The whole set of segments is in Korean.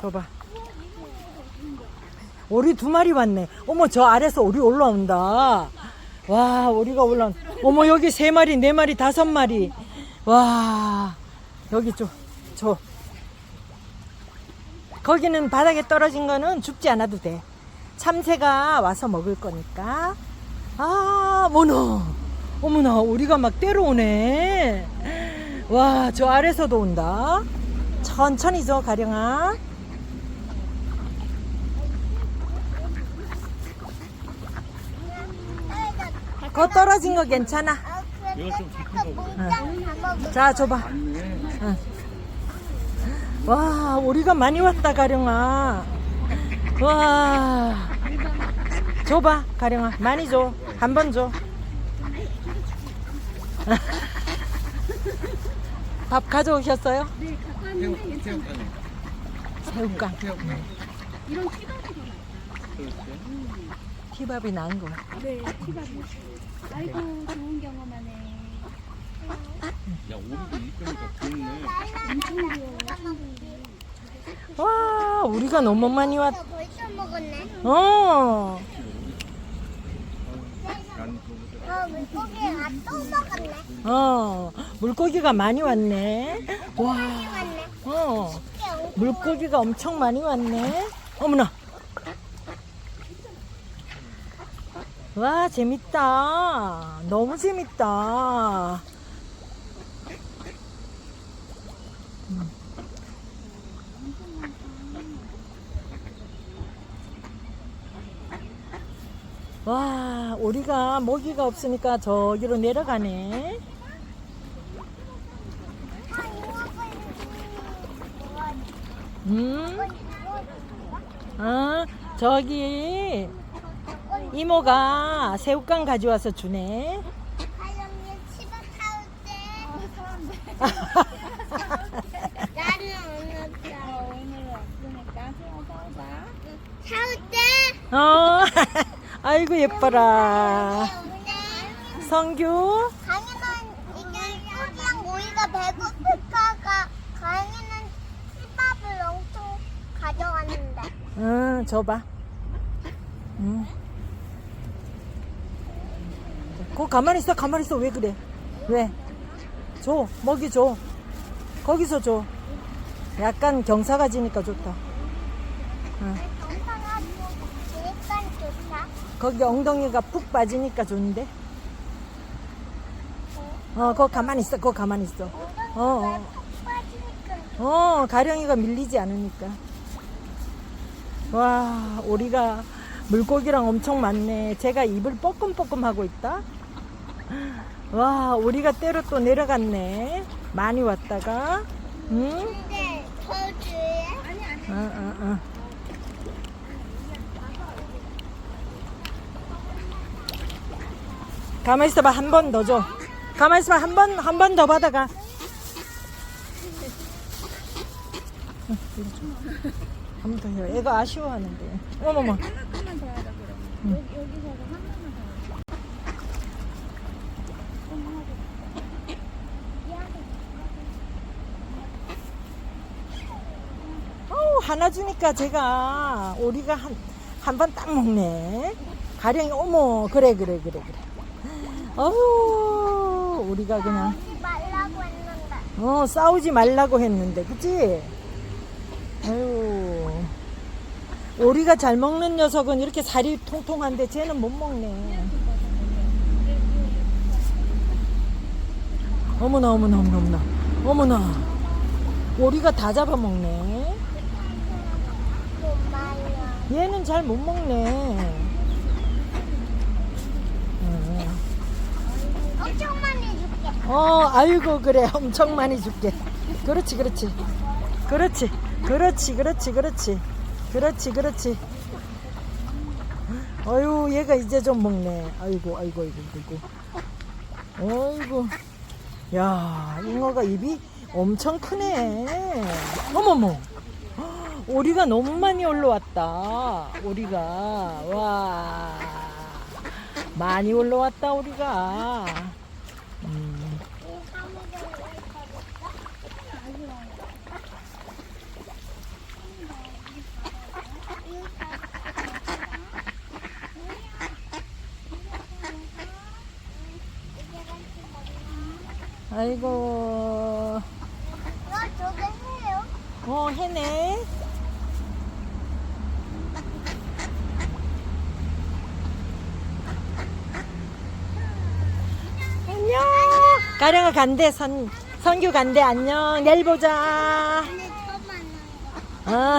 줘봐. 오리 두 마리 왔네. 어머, 저 아래서 오리 올라온다. 와, 오리가 올라온. 어머, 여기 세 마리, 네 마리, 다섯 마리. 와, 여기 줘, 줘. 거기는 바닥에 떨어진 거는 죽지 않아도 돼. 참새가 와서 먹을 거니까. 아, 어머나. 어머나, 오리가 막 때려오네. 와, 저 아래서도 온다. 천천히 줘, 가령아. 거 떨어진 거 괜찮아. 이거 좀 깊은 거 자, 줘봐. 응. 와, 오리가 많이 왔다, 가령아. 와. 줘봐, 가령아. 많이 줘. 한 번 줘. 밥 가져오셨어요? 새우, 새우깡이. 새우깡. 새우깡. 이런 티밥이 더 그렇지. 티밥이 나은 거. 같아. 네, 티밥이. 아이고, 좋은 경험하네. 야, 오리도 이쁘니까 좋네. 엄청 귀여워. 와, 우리가 너무 많이 왔. 벌써 먹었네. 어. 난 그거 어, 물고기가 또 먹었네. 어. 물고기가 많이 왔네. 와. 먹었네. 어. 물고기가 엄청 많이 왔네. 어머나. 와, 재밌다. 너무 재밌다. 음. 와, 우리가 먹이가 없으니까 저기로 내려가네. 음? 아, 저기 이모가 새우깡 가져와서 주네. 하영이 집에 사올 때. 나는 오늘 어, 오늘 왔으니까 새우 사오자. 사올 때. 어, 아이고 예뻐라. 오늘 성규, 강이는 이게 고기랑 모이가 배고플까가 강이는 힙합을 엄청 가져왔는데. 응, 줘봐. 응. 거 가만히 있어, 가만히 있어. 왜 그래? 왜? 줘, 먹이 줘. 거기서 줘. 약간 경사가 지니까 좋다. 응. 거기 엉덩이가 푹 빠지니까 좋은데? 어, 거 가만히 있어, 거 가만히 있어. 어, 어, 어, 가령이가 밀리지 않으니까. 와, 오리가 물고기랑 엄청 많네. 제가 입을 뻐끔뻐끔 하고 있다. 와, 오리가 때로 또 내려갔네. 많이 왔다가. 응? 근데 저 주위에 아니 아니 어, 어, 어. 가만히 있어봐. 한 번 더 줘. 가만히 있어봐. 한 번, 한 번 더 받아가. 한 번 더 해요. 애가 아쉬워하는데. 어머머. 하나만 더 하자, 그럼. 여기, 여기서 하나만 더 하자. 어우, 하나 주니까 제가 오리가 한, 한 번 딱 먹네. 가령이, 어머, 그래, 그래, 그래, 그래. 어우, 우리가 그냥. 말라고 했는데 어, 싸우지 말라고 했는데, 그치? 아유. 오리가 잘 먹는 녀석은 이렇게 살이 통통한데 쟤는 못 먹네. 어머나, 어머나, 어머나. 어머나. 오리가 다 잡아먹네. 얘는 잘 못 먹네. 음. 엄청 많이 줄게. 어, 아이고, 그래. 엄청 많이 줄게. 그렇지, 그렇지. 그렇지. 그렇지, 그렇지, 그렇지. 그렇지, 그렇지. 어유 얘가 이제 좀 먹네. 아이고, 아이고, 아이고, 아이고. 아이고. 야, 잉어가 입이 엄청 크네. 어머머. 오리가 너무 많이 올라왔다. 오리가. 와. 많이 올라왔다, 오리가. 음. 아이고. 어, 해네. 가령아 간대, 선, 선규 간대, 안녕. 내일 보자. 거. 어.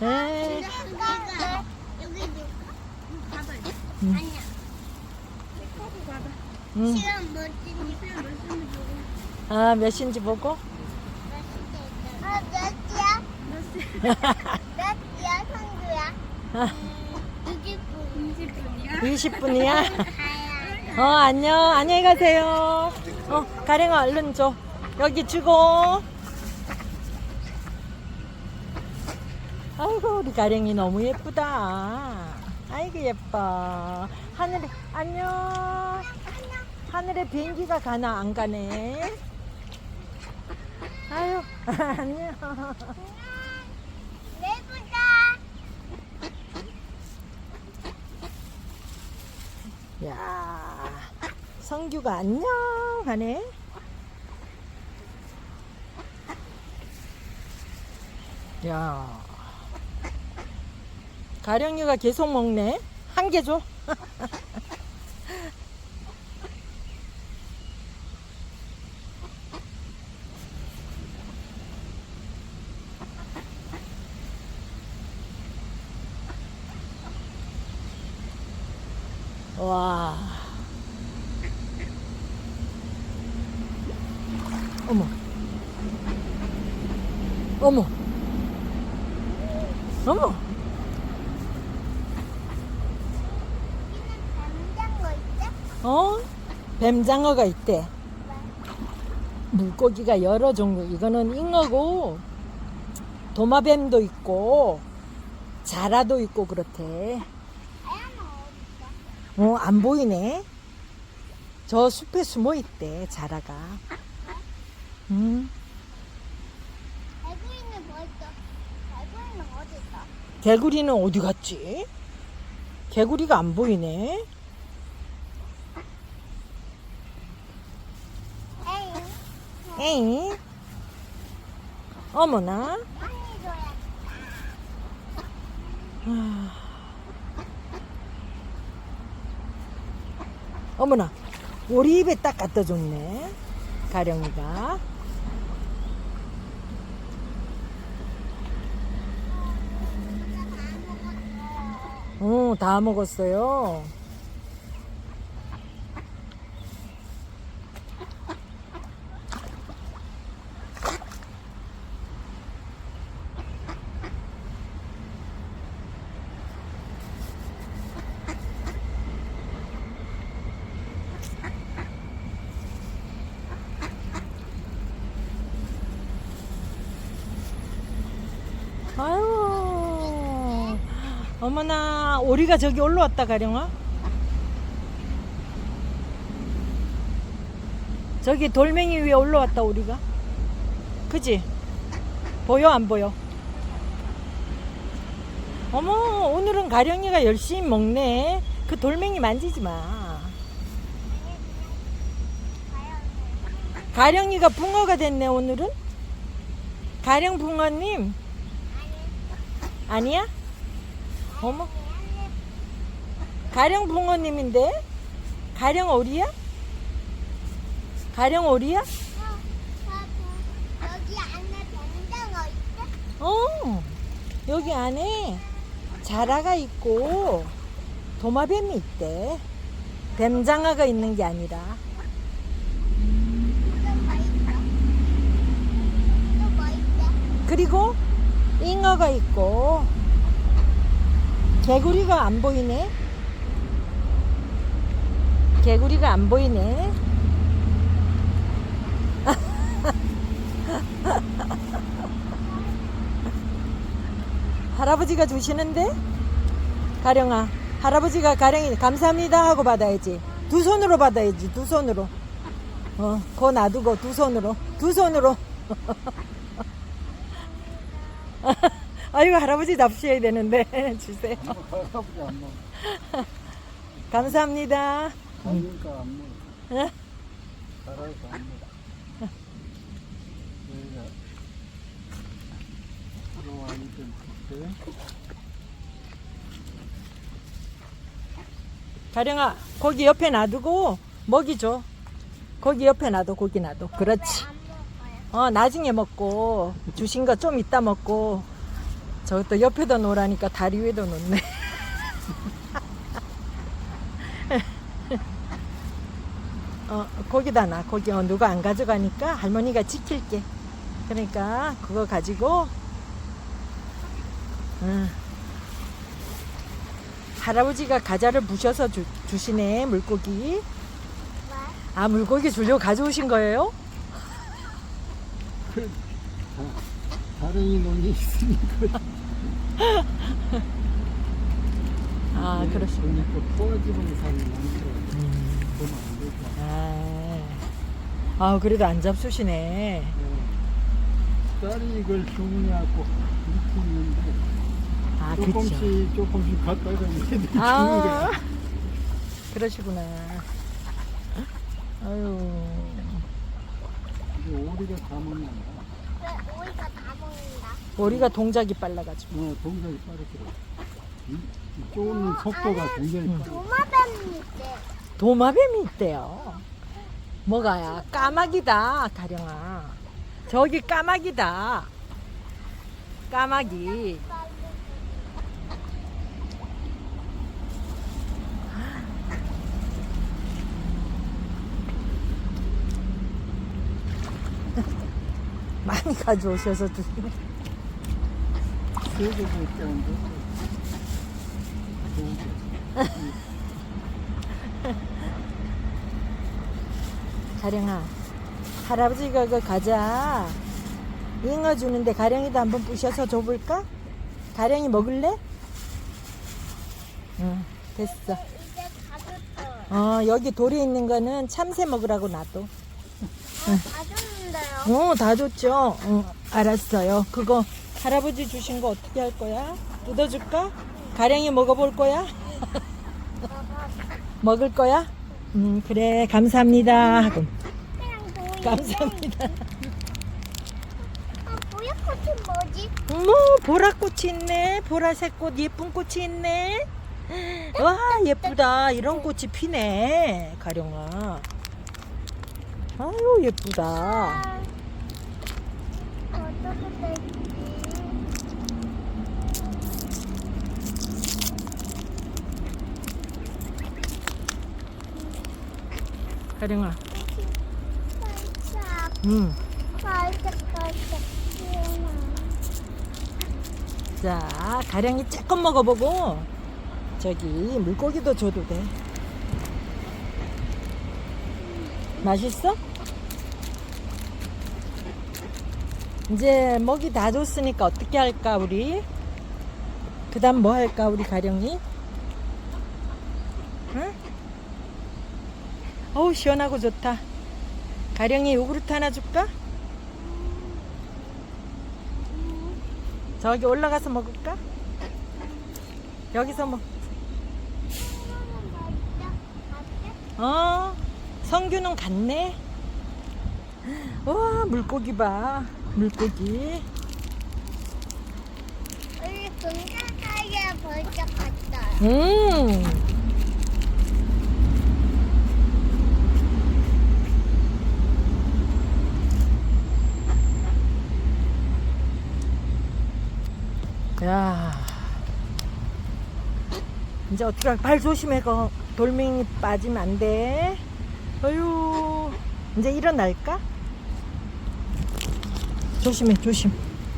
네. 음. 음. 시간 보고. 아, 몇 시인지 보고. 아, 몇 시야? 몇 시? 시야, 성규야? 아, 20분. 20분이야? 20분이야. 어, 안녕. 안녕히 가세요. 어, 가령아, 얼른 줘. 여기 주고. 아이고, 우리 가령이 너무 예쁘다. 아이고, 예뻐. 하늘에, 안녕. 하늘에 비행기가 가나, 안 가네. 아유, 안녕. 내보자. 야, 성규가 안녕 하네. 야, 가령이가 계속 먹네. 한 개 줘. 와. 어머. 어머. 어머. 어? 뱀장어가 있대. 물고기가 여러 종류. 이거는 잉어고 도마뱀도 있고 자라도 있고 그렇대. 어, 안 보이네. 저 숲에 숨어 있대, 자라가. 음, 개구리는 뭐 있어? 개구리는 어디 있어? 개구리는 어디 갔지? 개구리가 안 보이네. 에잉. 에잉. 어머나. 많이 줘야 아. 어머나. 우리 입에 딱 갖다 줬네. 가령이가. 어, 다 먹었어요. 아유, 어머나, 오리가 저기 올라왔다, 가령아. 저기 돌멩이 위에 올라왔다, 오리가. 그지? 보여, 안 보여? 어머, 오늘은 가령이가 열심히 먹네. 그 돌멩이 만지지 마. 가령이가 붕어가 됐네, 오늘은. 가령 붕어님. 아니야? 어머. 가령 붕어님인데? 가령 오리야? 가령 오리야? 여기 안에 뱀장어 있어? 어. 여기 안에 자라가 있고 도마뱀이 있대. 뱀장어가 있는 게 아니라. 그리고 잉어가 있고 개구리가 안 보이네. 개구리가 안 보이네. 할아버지가 주시는데 가령아 할아버지가 가령이 감사합니다 하고 받아야지 두 손으로 받아야지 두 손으로 어, 거 놔두고 두 손으로 두 손으로 아이고 할아버지 납치해야 되는데. 주세요. 할아버지 안 먹어. 감사합니다. 그러니까 안 먹어. 알아서. 여기가 들어와 있던 때 가령아 고기 옆에 놔두고 먹이 줘. 고기 옆에 놔둬 고기 놔둬. 그렇지. 안. 어 나중에 먹고 주신 거 좀 이따 먹고 저또 옆에도 놓으라니까 다리 위에도 놓네 어 고기다 놔 고기 어, 누가 안 가져가니까 할머니가 지킬게 그러니까 그거 가지고 응. 할아버지가 과자를 부셔서 주, 주시네 물고기 아 물고기 주려고 가져오신 거예요? 그 다- 다른 인원이 있으니까 아 그러시구나 그러니까 포화지방산이 만들어야 돼. 그러면 안 되죠. 아, 아 그래도 안 잡수시네. 네. 딸이 이걸 주문해갖고 이렇게 있는데 아 그쵸. 조금씩 조금씩 갖다가 얘들이 주는 아 거야. 그러시구나. 아유 이제 오리가 다 먹는다. 머리가 동작이 빨라가지고. 어, 동작이 빠르더라. 이, 이 쪼는 속도가 굉장히 음. 빠르 도마뱀이 있대. 도마뱀이 있대요. 뭐가야? 까마귀다 가령아. 저기 까마귀다. 까마귀. 많이 가져오셔서 주시네. 거. 가령아, 할아버지가 그 과자 잉어 주는데 가령이도 한번 부셔서 줘볼까? 가령이 먹을래? 응, 됐어. 이제 가졌어요. 어, 여기 돌에 있는 거는 참새 먹으라고 놔둬. 가졌는데요. 어, 다 줬죠? 응, 알았어요. 그거 할아버지 주신 거 어떻게 할 거야? 뜯어줄까? 가령이 먹어볼 거야? 먹을 거야? 음, 그래, 감사합니다. 하고. 감사합니다. 아, 뿌옇꽃은 뭐지? 어머 보라꽃이 있네 보라색 꽃 예쁜 꽃이 있네 와 예쁘다 이런 꽃이 피네 가령아 아유 예쁘다 아, 어떻게 될지. 가령아 살짝, 음. 자 가령이 조금 먹어보고 저기 물고기도 줘도 돼 맛있어? 이제 먹이 다 줬으니까 어떻게 할까 우리? 그 다음 뭐 할까 우리 가령이? 응? 어우 시원하고 좋다 가령이 요구르트 하나 줄까? 저기 올라가서 먹을까? 여기서 먹. 어, 성규는 갔네. 와, 물고기 봐. 물고기. 우리 사이에 벌써 갔어요. 음. 야. 이제 어떻게 할- 발 조심해 거 돌멩이 빠지면 안 돼. 어휴. 이제 일어날까? 조심해 조심.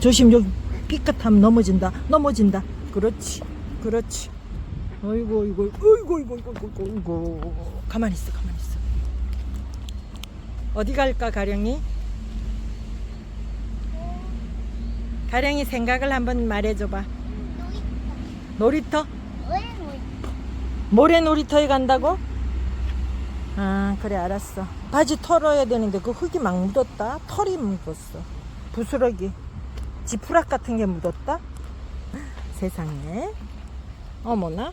조심 여기 삐끗하면 넘어진다. 넘어진다. 그렇지. 그렇지. 어이구 이거 어이구 이거 이거 이거 이거 가만히 있어 가만히 있어. 어디 갈까 가령이? 가령이 생각을 한번 말해줘봐. 놀이터? 왜 뭐? 모래 놀이터에 간다고? 아 그래 알았어. 바지 털어야 되는데 그 흙이 막 묻었다? 털이 묻었어. 부스러기. 지푸락 같은 게 묻었다? 세상에. 어머나